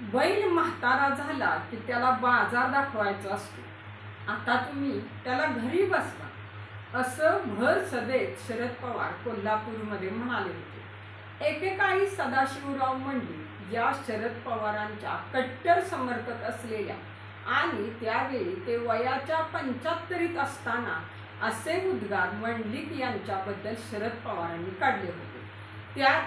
बैल म्हातारा झाला की त्याला बाजार दाखवायचा असतो. आता तुम्ही त्याला घरी बसवा. असं भर सदेत शरद पवार कोल्हापूरमध्ये म्हणाले होते. एकेकाळी सदाशिवराव मंडलिक या शरद पवारांच्या कट्टर समर्थक असलेल्या आणि त्यावेळी ते वयाच्या पंच्याहत्तरीत असताना असे उद्गार मंडलिक यांच्याबद्दल शरद पवारांनी काढले होते. त्या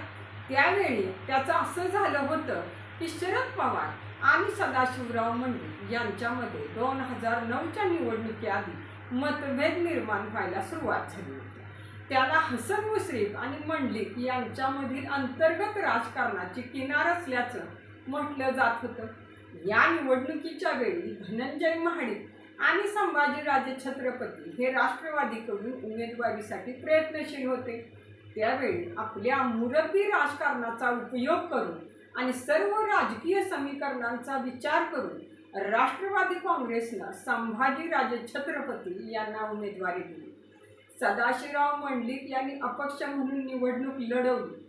त्यावेळी त्याचं असं झालं होतं की शरद पवार आणि सदाशिवराव मंडलिक यांच्यामध्ये दोन हजार नऊच्या निवडणुकीआधी मतभेद निर्माण व्हायला सुरुवात झाली होती. त्याला हसन मुश्रीफ आणि मंडलिक यांच्यामधील अंतर्गत राजकारणाची किनार असल्याचं म्हटलं जात होतं. या निवडणुकीच्या वेळी धनंजय महाडिक आणि संभाजीराजे छत्रपती हे राष्ट्रवादीकडून उमेदवारीसाठी प्रयत्नशील होते. त्यावेळी आपल्या मुरबी राजकारणाचा उपयोग करून आणि सर्व राजकीय समीकरणांचा विचार करून राष्ट्रवादी काँग्रेसनं संभाजीराजे छत्रपती यांना उमेदवारी दिली. सदाशिवराव मंडलिक यांनी अपक्ष म्हणून निवडणूक लढवली.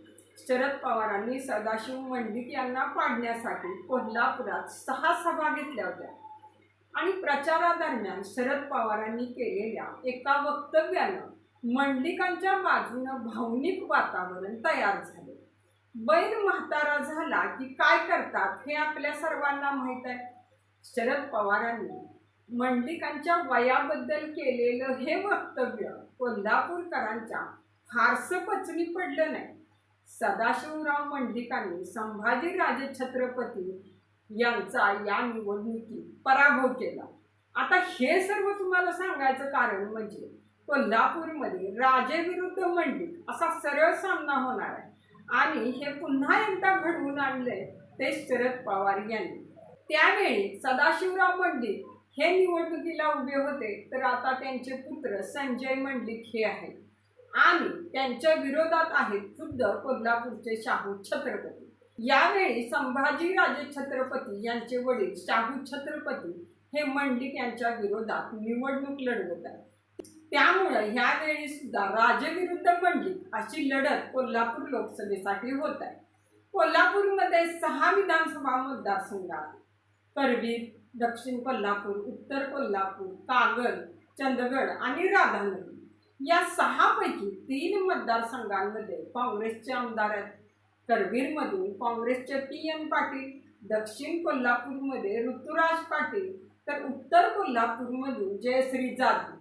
शरद पवारांनी सदाशिव मंडलिक यांना पाडण्यासाठी कोल्हापुरात सहा सभा घेतल्या होत्या. आणि प्रचारादरम्यान शरद पवारांनी केलेल्या एका वक्तव्यानं मंडलिकांच्या बाजूनं भावनिक वातावरण तयार झाले. बैल म्हातारा झाला की काय करतात हे आपल्या सर्वांना माहीत आहे. शरद पवारांनी मंडलिकांच्या वयाबद्दल केलेलं हे वक्तव्य कोल्हापूरकरांच्या फारसं पचनी पडलं नाही. सदाशिवराव मंडलिकांनी संभाजीराजे छत्रपती यांचा या निवडणुकीत पराभव केला. आता हे सर्व तुम्हाला सांगायचं कारण म्हणजे कोल्हापूरमध्ये राजेविरुद्ध मंडलिक असा सरळ सामना होणार आहे. आणि हे पुन्हा एकदा घडवून आणले ते शरद पवार यांनी. त्यावेळी सदाशिवराव मंडलिक हे निवडणुकीला उभे होते तर आता त्यांचे पुत्र संजय मंडलिक हे आहेत. आणि त्यांच्या विरोधात आहेत खुद्द कोल्हापूरचे शाहू छत्रपती. यावेळी संभाजीराजे छत्रपती यांचे वडील शाहू छत्रपती हे मंडलिक यांच्या विरोधात निवडणूक लढवत आहेत त्यामुळं ह्यावेळी सुद्धा राजविरुद्ध अशी लढत कोल्हापूर लोकसभेसाठी होत आहे. कोल्हापूरमध्ये सहा विधानसभा मतदारसंघ आहेत करवीर दक्षिण कोल्हापूर उत्तर कोल्हापूर कागल चंदगड आणि राधानगरी या सहापैकी तीन मतदारसंघांमध्ये काँग्रेसचे आमदार आहेत. करवीरमधून काँग्रेसचे पी एम पाटील दक्षिण कोल्हापूरमध्ये ऋतुराज पाटील तर उत्तर कोल्हापूरमधून जयश्री जाधव.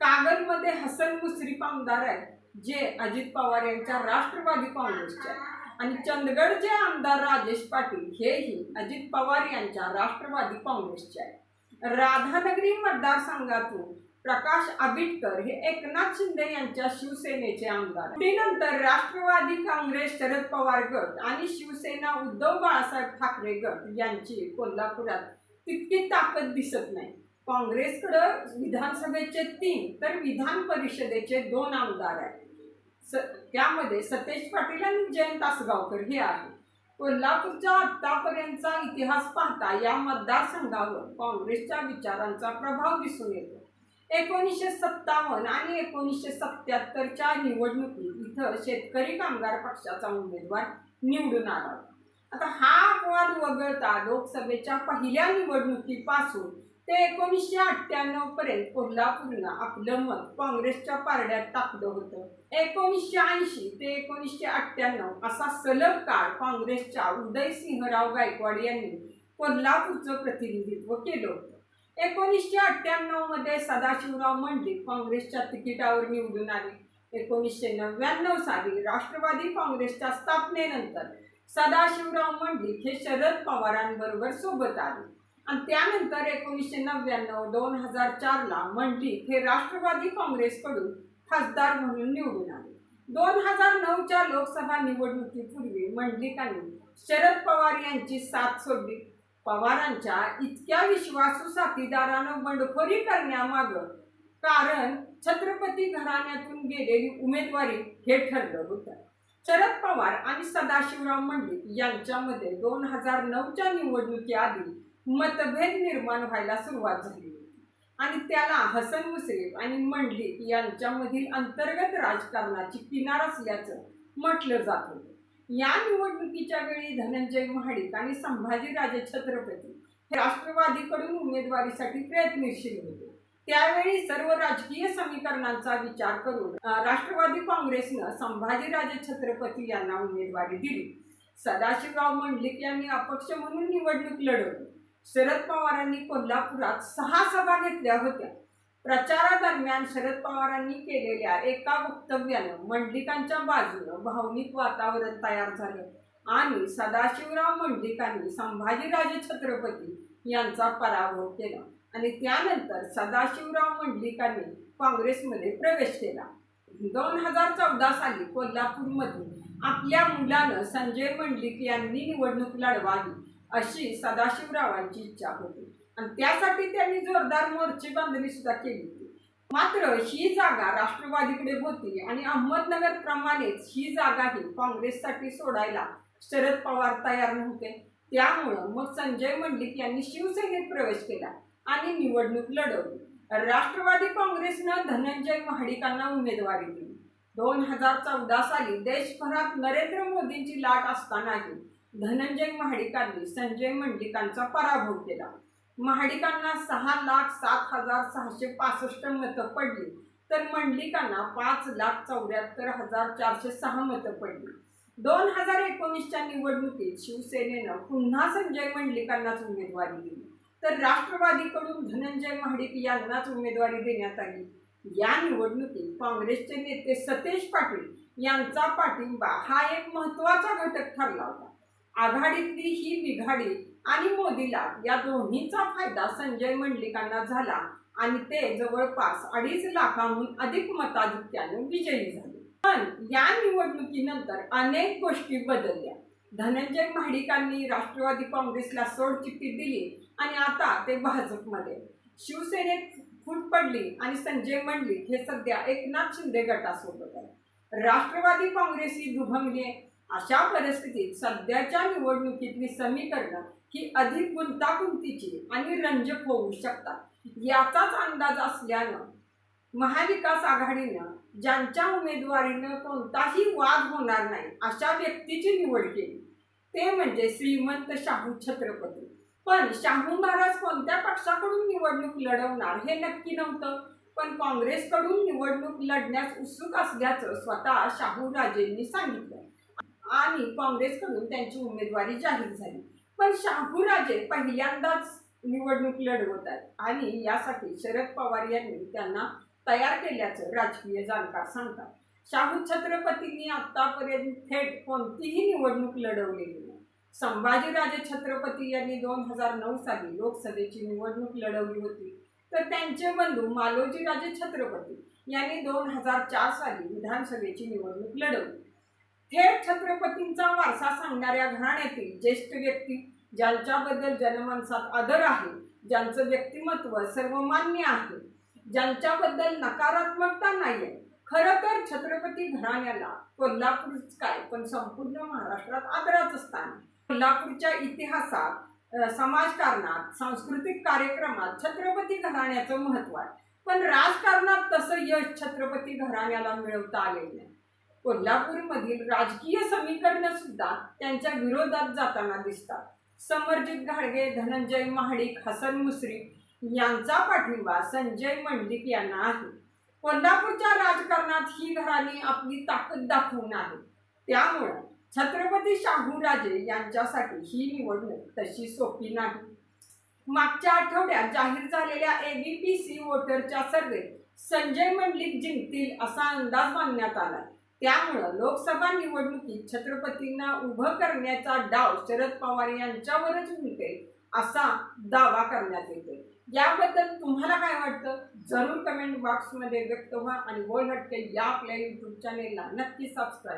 कागलमध्ये हसन मुश्रीफ आमदार आहेत जे अजित पवार यांच्या राष्ट्रवादी काँग्रेसचे आहेत. आणि चंदगडचे आमदार राजेश पाटील हेही अजित पवार यांच्या राष्ट्रवादी काँग्रेसचे आहे राधानगरी मतदारसंघातून प्रकाश आबिटकर हे एकनाथ शिंदे यांच्या शिवसेनेचे आमदार त्यानंतर राष्ट्रवादी काँग्रेस शरद पवार गट आणि शिवसेना उद्धव बाळासाहेब ठाकरे गट यांची कोल्हापुरात तितकी ताकद दिसत नाही. काँग्रेसकडं विधानसभेचे तीन तर विधान परिषदेचे दोन आमदार आहेत. स त्यामध्ये सतेज पाटील आणि जयंत आसगावकर हे आहेत. कोल्हापूरचा आत्तापर्यंतचा इतिहास पाहता या मतदारसंघावर काँग्रेसच्या विचारांचा प्रभाव दिसून येतो. एकोणीसशे सत्तावन्न आणि एकोणीसशे सत्याहत्तरच्या निवडणुकीत इथं शेतकरी कामगार पक्षाचा उमेदवार निवडून आला आता हा अपवाद वगळता लोकसभेच्या पहिल्या निवडणुकीपासून ते एकोणीसशे अठ्ठ्याण्णव पर्यंत कोल्हापूरनं आपलं मत काँग्रेसच्या पारड्यात टाकलं होतं. एकोणीसशे ऐंशी ते एकोणीसशे अठ्ठ्याण्णव असा सलग काळ काँग्रेसच्या उदयसिंहराव गायकवाड यांनी कोल्हापूरचं प्रतिनिधित्व केलं होतं. एकोणीसशे अठ्ठ्याण्णवमध्ये सदाशिवराव मंडलिक काँग्रेसच्या तिकिटावर निवडून आले. एकोणीसशे नव्याण्णव साली राष्ट्रवादी काँग्रेसच्या स्थापनेनंतर सदाशिवराव मंडलिक हे शरद पवारांबरोबर सोबत आले. आणि त्यानंतर एकोणीसशे नव्याण्णव दोन हजार चारला मंडलिक हे राष्ट्रवादी काँग्रेसकडून खासदार म्हणून निवडून आले. दोन हजार नऊच्या लोकसभा निवडणुकीपूर्वी मंडलिकांनी शरद पवार यांची साथ सोडली. पवारांच्या इतक्या विश्वासू साथीदारानं बंडखोरी करण्यामागं कारण छत्रपती घराण्यातून गेलेली उमेदवारी हे ठरलं होतं. शरद पवार आणि सदाशिवराव मंडलिक यांच्यामध्ये दोन हजार नऊच्या निवडणुकीआधी मतभेद निर्माण व्हायला सुरुवात झाली. आणि त्याला हसन मुश्रीफ आणि मंडलिक यांच्यामधील अंतर्गत राजकारणाची किनार असल्याचं म्हटलं जात होतं. या निवडणुकीच्या वेळी धनंजय महाडिक आणि संभाजीराजे छत्रपती हे राष्ट्रवादीकडून उमेदवारीसाठी प्रयत्नशील होते. त्यावेळी सर्व राजकीय समीकरणांचा विचार करून राष्ट्रवादी काँग्रेसनं संभाजीराजे छत्रपती यांना उमेदवारी दिली. सदाशिवराव मंडलिक यांनी अपक्ष म्हणून निवडणूक लढवली. शरद पवारांनी कोल्हापुरात सहा सभा घेतल्या होत्या. प्रचारादरम्यान शरद पवारांनी केलेल्या एका वक्तव्यानं मंडलिकांच्या बाजूनं भावनिक वातावरण तयार झालं आणि सदाशिवराव मंडलिकांनी संभाजीराजे छत्रपती यांचा पराभव केला आणि त्यानंतर सदाशिवराव मंडलिकांनी काँग्रेसमध्ये प्रवेश केला. दोन हजार चौदा साली कोल्हापूरमध्ये आपल्या मुलानं संजय मंडलिक यांनी निवडणूक लढवावी अशी सदाशिवरावांची इच्छा होती. आणि त्यासाठी त्यांनी जोरदार मोर्चे बांधणी सुद्धा केली होती. मात्र ही जागा राष्ट्रवादीकडे होती आणि अहमदनगर प्रमाणेच ही जागाही काँग्रेससाठी सोडायला शरद पवार तयार नव्हते. त्यामुळं मग संजय मंडलिक यांनी शिवसेनेत प्रवेश केला आणि निवडणूक लढवली. राष्ट्रवादी काँग्रेसनं धनंजय महाडिकांना उमेदवारी दिली. दोन हजार चौदा साली देशभरात नरेंद्र मोदींची लाट असतानाही धनंजय महाडिकांनी संजय मंडलिकांचा पराभव केला. महाडिकांना सहा लाख सात हजार सहाशे पासष्ट मतं पडली तर मंडलिकांना पाच लाख चौऱ्याहत्तर हजार चारशे सहा मतं पडली. दोन हजार एकोणीसच्या निवडणुकीत शिवसेनेनं पुन्हा संजय मंडलिकांनाच उमेदवारी दिली तर राष्ट्रवादीकडून धनंजय महाडिक यांनाच उमेदवारी देण्यात आली. या निवडणुकीत काँग्रेसचे नेते सतेज पाटील यांचा पाठिंबा हा एक महत्त्वाचा घटक ठरला होता. आघाडीतली ही बिघाडी आणि मोदीला या दोन्हीचा फायदा संजय मंडलिकांना झाला आणि ते जवळपास अडीच लाखांहून अधिक मताधिक्याने विजयी झाले. पण या निवडणुकीनंतर अनेक गोष्टी बदलल्या. धनंजय महाडिकांनी राष्ट्रवादी काँग्रेसला सोडचिठ्ठी दिली आणि आता ते भाजपमध्ये. शिवसेनेत फूट पडली आणि संजय मंडलिक हे सध्या एकनाथ शिंदे गटासोबत आहे राष्ट्रवादी काँग्रेस ही दुभंगली अशा परिस्थितीत सध्याच्या निवडणुकीतली समीकरणं ही अधिक गुंतागुंतीची आणि रंजक होऊ शकतात. याचाच अंदाज असल्यानं महाविकास आघाडीनं ज्यांच्या उमेदवारीनं कोणताही वाद होणार नाही अशा व्यक्तीची निवड केली. ते म्हणजे श्रीमंत शाहू छत्रपती. पण शाहू महाराज कोणत्या पक्षाकडून निवडणूक लढवणार हे नक्की नव्हतं. पण काँग्रेसकडून निवडणूक लढण्यास उत्सुक असल्याचं स्वतः शाहू राजेंनी सांगितलं. आणि काँग्रेसकडून त्यांची उमेदवारी जाहीर झाली. पण शाहूराजे पहिल्यांदाच निवडणूक लढवत आहेत आणि यासाठी शरद पवार यांनी त्यांना तयार केल्याचं राजकीय जाणकार सांगतात. शाहू छत्रपतींनी आतापर्यंत थेट कोणतीही निवडणूक लढवलेली नाही. संभाजीराजे छत्रपती यांनी दोन हजार नऊ साली लोकसभेची निवडणूक लढवली होती. तर त्यांचे बंधू मालोजीराजे छत्रपती यांनी दोन हजार चार साली विधानसभेची निवडणूक लढवली. थेट छत्रपतींचा वारसा सांगणाऱ्या घराण्यातील ज्येष्ठ व्यक्ती ज्यांच्याबद्दल जनमानसात आदर आहे ज्यांचं व्यक्तिमत्व सर्वमान्य आहे ज्यांच्याबद्दल नकारात्मकता नाही आहे खरं तर छत्रपती घराण्याला कोल्हापूरच काय पण संपूर्ण महाराष्ट्रात आदराचं स्थान कोल्हापूरच्या इतिहासात समाजकारणात सांस्कृतिक कार्यक्रमात छत्रपती घराण्याचं महत्त्व आहे. पण राजकारणात तसं यश छत्रपती घराण्याला मिळवता आलेलं नाही. कोल्हापूरमधील राजकीय समीकरणं सुद्धा त्यांच्या विरोधात जाताना दिसतात. समरजित घाडगे धनंजय महाडिक हसन मुश्रीफ यांचा पाठिंबा संजय मंडलिक यांना आहे. कोल्हापूरच्या राजकारणात ही घराणी आपली ताकद दाखवून आहे. त्यामुळं छत्रपती शाहूराजे यांच्यासाठी ही निवडणूक तशी सोपी नाही. मागच्या आठवड्यात जाहीर झालेल्या एबीपीसी वोटरच्या सर्वेत संजय मंडलिक जिंकतील असा अंदाज बांधण्यात आला. त्यामुळं लोकसभा निवडणुकीत छत्रपतींना उभं करण्याचा डाव शरद पवार यांच्यावरच मिळते असा दावा करण्यात येतो याबद्दल तुम्हाला काय वाटतं? जरूर कमेंट बॉक्समध्ये व्यक्त व्हा आणि बोल हटके या आपल्या यूट्यूब चॅनेलला नक्की सबस्क्राईब